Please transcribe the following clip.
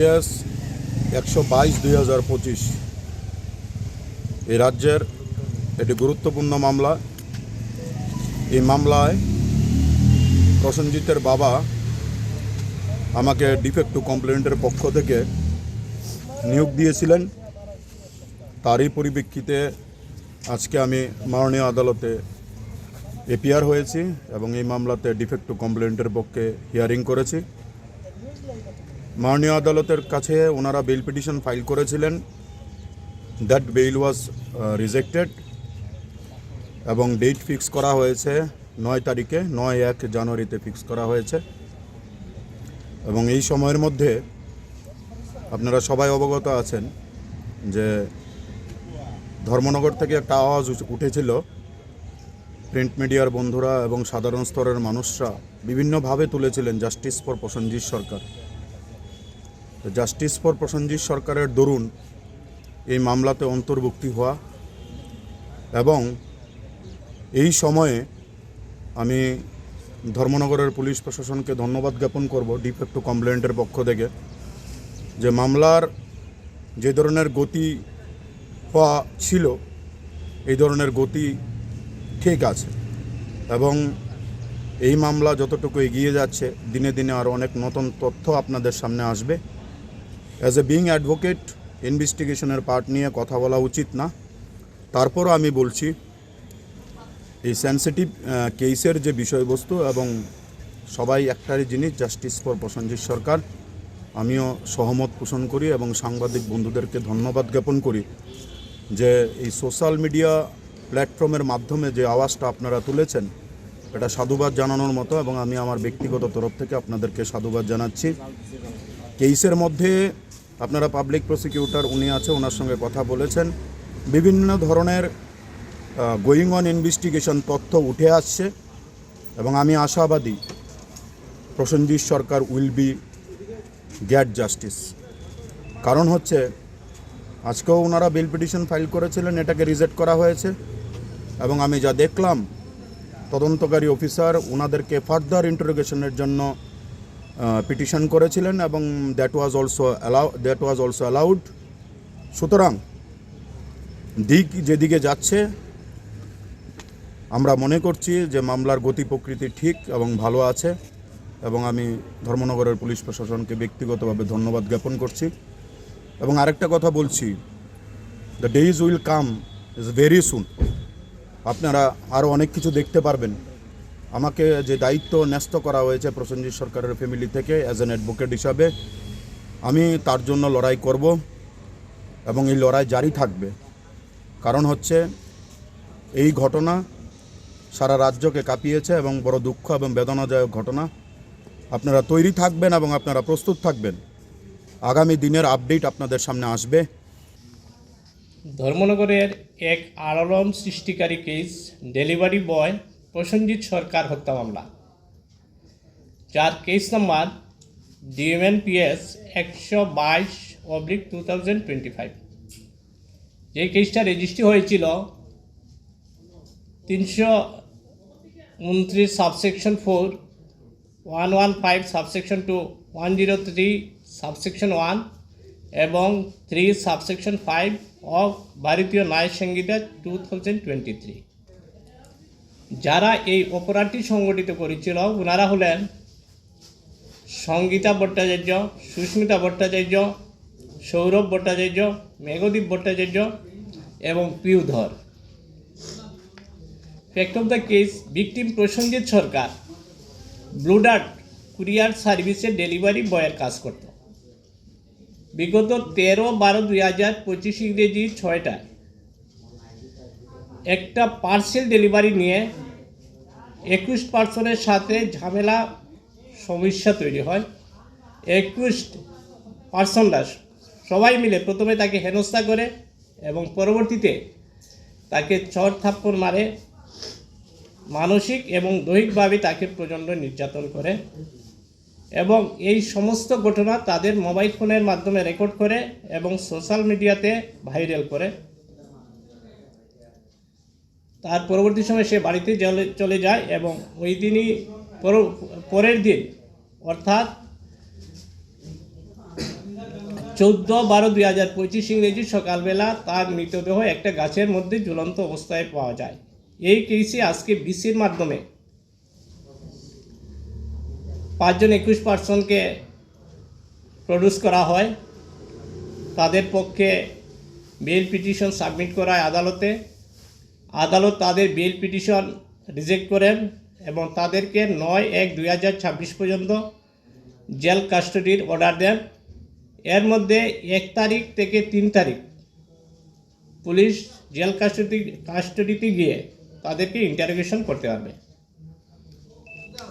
ইতিহাস একশো বাইশ, দুই হাজার পঁচিশ। এই রাজ্যের একটি গুরুত্বপূর্ণ মামলা। এই মামলায় প্রসেনজিতের বাবা আমাকে ডিফেক্টু কমপ্লেন্টের পক্ষ থেকে নিয়োগ দিয়েছিলেন। তারই পরিপ্রেক্ষিতে আজকে আমি মাননীয় আদালতে এপিআর হয়েছি এবং এই মামলাতে ডিফেক্টু কমপ্লেন্টের পক্ষে হিয়ারিং করেছি। মাননীয় আদালতের কাছে ওনারা বেল পিটিশন ফাইল করেছিলেন। দ্যাট বেইল ওয়াজ রিজেক্টেড এবং ডেট ফিক্স করা হয়েছে নয় তারিখে, নয় এক জানুয়ারিতে ফিক্স করা হয়েছে। এবং এই সময়ের মধ্যে আপনারা সবাই অবগত আছেন যে ধর্মনগর থেকে একটা আওয়াজ উঠ- উঠেছিল। প্রিন্ট মিডিয়ার বন্ধুরা এবং সাধারণ স্তরের মানুষরা বিভিন্নভাবে তুলেছিলেন justice for Prasenjit Sarkar. Justice for Prasenjit সরকারের দরুন এই মামলাতে অন্তর্ভুক্তি হওয়া এবং এই সময়ে আমি ধর্মনগরের পুলিশ প্রশাসনকে ধন্যবাদ জ্ঞাপন করব ডিফেক্টু কমপ্লেন্টের পক্ষ থেকে যে মামলার যে ধরনের গতি হওয়া ছিল, এই ধরনের গতি ঠিক আছে এবং এই মামলা যতটুকু এগিয়ে যাচ্ছে, দিনে দিনে আরও অনেক নতুন তথ্য আপনাদের সামনে আসবে। অ্যাজ এ বিং অ্যাডভোকেট ইনভেস্টিগেশনের পার্ট নিয়ে কথা বলা উচিত না। তারপরও আমি বলছি, এই সেন্সিটিভ কেসের যে বিষয়বস্তু এবং সবাই একটারই জিনিস জাস্টিস ফর প্রসেনজিৎ সরকার, আমিও সহমত পোষণ করি এবং সাংবাদিক বন্ধুদেরকে ধন্যবাদ জ্ঞাপন করি যে এই সোশ্যাল মিডিয়া প্ল্যাটফর্মের মাধ্যমে যে আওয়াজটা আপনারা তুলেছেন, এটা সাধুবাদ জানানোর মতো এবং আমি আমার ব্যক্তিগত তরফ থেকে আপনাদেরকে সাধুবাদ জানাচ্ছি। কেসের মধ্যে আপনারা পাবলিক প্রসিকিউটর উনি আছে, ওনার সঙ্গে কথা বলেছেন। বিভিন্ন ধরনের গোয়িং অন ইনভেস্টিগেশন তথ্য উঠে আসছে এবং আমি আশাবাদী Prasenjit Sarkar will be get justice কারণ হচ্ছে, আজকেও ওনারা বিল পিটিশন ফাইল করেছিলেন, এটাকে রিজেক্ট করা হয়েছে। এবং আমি যা দেখলাম, তদন্তকারী অফিসার ওনাদেরকে ফার্দার ইন্টারোগেশনের জন্য পিটিশন করেছিলেন এবং that was also allow that was also allowed সুতরাং, দিক যেদিকে যাচ্ছে, আমরা মনে করছি যে মামলার গতি প্রকৃতি ঠিক এবং ভালো আছে এবং আমি ধর্মনগরের পুলিশ প্রশাসনকে ব্যক্তিগতভাবে ধন্যবাদ জ্ঞাপন করছি। এবং আরেকটা কথা বলছি the days will come is very soon আপনারা আরও অনেক কিছু দেখতে পারবেন। আমাকে যে দায়িত্ব ন্যস্ত করা হয়েছে প্রসেনজিৎ সরকারের ফ্যামিলি থেকে অ্যাজ অ্যান অ্যাডভোকেট হিসাবে, আমি তার জন্য লড়াই করব এবং এই লড়াই জারি থাকবে। কারণ হচ্ছে, এই ঘটনা সারা রাজ্যকে কাঁপিয়েছে এবং বড় দুঃখ এবং বেদনাদায়ক ঘটনা। আপনারা তৈরি থাকবেন এবং আপনারা প্রস্তুত থাকবেন। আগামী দিনের আপডেট আপনাদের সামনে আসবে। ধর্মনগরের এক আলোড়ন সৃষ্টিকারী case delivery boy Prosenjit Sarkar হত্যা মামলা। যার কেস নাম্বার ডিএমএনপিএস একশো বাইশ oblique two thousand twenty five যে কেসটা রেজিস্ট্রি হয়েছিল, তিনশো উনত্রিশ subsection four one one five subsection two one zero three subsection one এবং three subsection five of Bharatiya Nyaya Sanhita two thousand twenty three যারা এই অপরাধটি সংগঠিত করেছিল ওনারা হলেন সঙ্গীতা ভট্টাচার্য, সুস্মিতা ভট্টাচার্য, সৌরভ ভট্টাচার্য, মেঘদীপ ভট্টাচার্য এবং Piudhar. Fact of the case victim Prasenjit Sarkar Blue Dart courier সার্ভিসে delivery বয়ের কাজ করত। বিগত তেরো বারো দুই হাজার পঁচিশ ইংরেজি ছয়টায় একটা পার্সেল ডেলিভারি নিয়ে একুশ পার্সনের সাথে ঝামেলা, সমস্যা তৈরি হয়। একুশ পার্সনরা সবাই মিলে প্রথমে তাকে হেনস্থা করে এবং পরবর্তীতে তাকে চর থাপ্পড় মারে। মানসিক এবং দৈহিকভাবে তাকে প্রচণ্ড নির্যাতন করে এবং এই সমস্ত ঘটনা তাদের মোবাইল ফোনের মাধ্যমে রেকর্ড করে এবং সোশ্যাল মিডিয়াতে ভাইরাল করে। তার পরবর্তী সময় সে বাড়িতে চলে- যায় এবং ওই দিনই পর- পরের দিন, অর্থাৎ চৌদ্দ বারো দুই হাজার পঁচিশ ইংরেজি সকালবেলা তার মৃতদেহ একটা গাছের মধ্যে ঝুলন্ত অবস্থায় পাওয়া যায়। এই কেসে আজকে বিসির মাধ্যমে। পাঁচজন একুশ পার্সনকে প্রডিউস করা হয়। তাদের পক্ষে বেল পিটিশন সাবমিট করায় আদালতে। আদালত তাদের বিল পিটিশন রিজেক্ট করেন এবং তাদেরকে নয় এক দুই হাজার ছাব্বিশ পর্যন্ত জেল কাস্টডির অর্ডার দেন। এর মধ্যে এক তারিখ থেকে তিন তারিখ পুলিশ জেল কাস্টডি কাস্টডিতে গিয়ে তাদেরকে ইন্টারোগেশন করতে পারবে